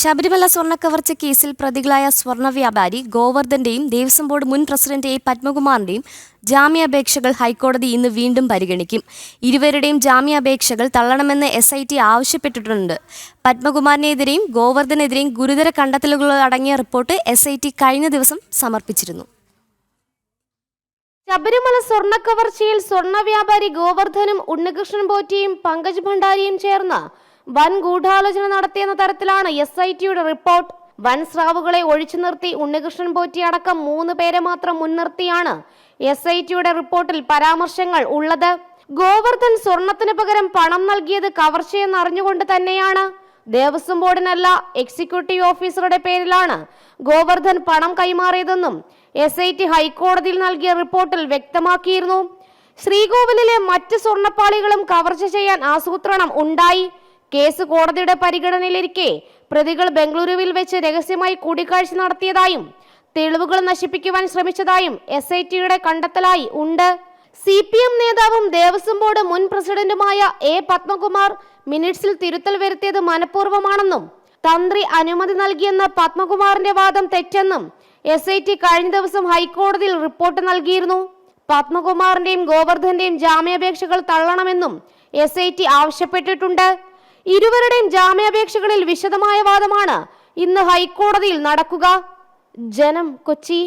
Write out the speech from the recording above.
ശബരിമല സ്വർണക്കവർച്ച കേസിൽ പ്രതികളായ സ്വർണ വ്യാപാരി ഗോവർദ്ധന്റെയും ദേവസ്വം ബോർഡ് മുൻ പ്രസിഡന്റ് എ പത്മകുമാറിന്റെയും ജാമ്യാപേക്ഷകൾ ഹൈക്കോടതി ഇന്ന് വീണ്ടും പരിഗണിക്കും. ഇരുവരുടെയും ജാമ്യാപേക്ഷകൾ തള്ളണമെന്ന് എസ് ഐ ടി ആവശ്യപ്പെട്ടിട്ടുണ്ട്. പത്മകുമാറിനെതിരെയും ഗോവർദ്ധനെതിരെയും ഗുരുതര കണ്ടെത്തലുകൾ അടങ്ങിയ റിപ്പോർട്ട് എസ് ഐ ടി കഴിഞ്ഞ ദിവസം സമർപ്പിച്ചിരുന്നു. ശബരിമല സ്വർണക്കവർച്ചയിൽ സ്വർണ വ്യാപാരി ഗോവർദ്ധനും ഉണ്ണികൃഷ്ണൻ പോറ്റിയും പങ്കജ് ഭണ്ഡാരിയും ചേർന്ന് വൻ ഗൂഢാലോചന നടത്തിയെന്ന തരത്തിലാണ് എസ് ഐ ടിയുടെ റിപ്പോർട്ട് വൻ സ്രാവുകളെ ഒഴിച്ചു നിർത്തി ഉണ്ണികൃഷ്ണൻ പോറ്റി അടക്കം മൂന്ന് പേരെ മാത്രം മുൻനിർത്തിയാണ് എസ് ഐ ടിയുടെ റിപ്പോർട്ടിൽ പരാമർശങ്ങൾ ഉള്ളത്. ഗോവർദ്ധൻ സ്വർണത്തിന് പകരം പണം നൽകിയത് കവർച്ചയെന്ന് അറിഞ്ഞുകൊണ്ട് തന്നെയാണ്. ദേവസ്വം ബോർഡിനല്ല എക്സിക്യൂട്ടീവ് ഓഫീസറുടെ പേരിലാണ് ഗോവർദ്ധൻ പണം കൈമാറിയതെന്നും എസ് ഐ ടി ഹൈക്കോടതിയിൽ നൽകിയ റിപ്പോർട്ടിൽ വ്യക്തമാക്കിയിരുന്നു. ശ്രീകോവിലിലെ മറ്റ് സ്വർണപ്പാളികളും കവർച്ച ചെയ്യാൻ ആസൂത്രണം ഉണ്ടായി. കേസ് കോടതിയുടെ പരിഗണനയിലിരിക്കെ പ്രതികൾ ബംഗളൂരുവിൽ വെച്ച് രഹസ്യമായി കൂടിക്കാഴ്ച നടത്തിയതായും തെളിവുകൾ നശിപ്പിക്കുവാൻ ശ്രമിച്ചതായും എസ് ഐ ടിയുടെ കണ്ടെത്തലായി ഉണ്ട്. സി പി എം നേതാവും ദേവസ്വം ബോർഡ് മുൻ പ്രസിഡന്റുമായ എ പത്മകുമാർ മിനിറ്റ്സിൽ തിരുത്തൽ വരുത്തിയത് മനഃപൂർവമാണെന്നും തന്ത്രി അനുമതി നൽകിയെന്ന പത്മകുമാറിന്റെ വാദം തെറ്റെന്നും എസ് ഐ ടി കഴിഞ്ഞ ദിവസം ഹൈക്കോടതിയിൽ റിപ്പോർട്ട് നൽകിയിരുന്നു. പത്മകുമാറിന്റെയും ഗോവർദ്ധന്റെയും ജാമ്യാപേക്ഷകൾ തള്ളണമെന്നും എസ് ഐ ടി ആവശ്യപ്പെട്ടിട്ടുണ്ട്. ഇരുവരുടെയും ജാമ്യാപേക്ഷകളിൽ വിശദമായ വാദമാണ് ഇന്ന് ഹൈക്കോടതിയിൽ നടക്കുക. ജനം കൊച്ചി.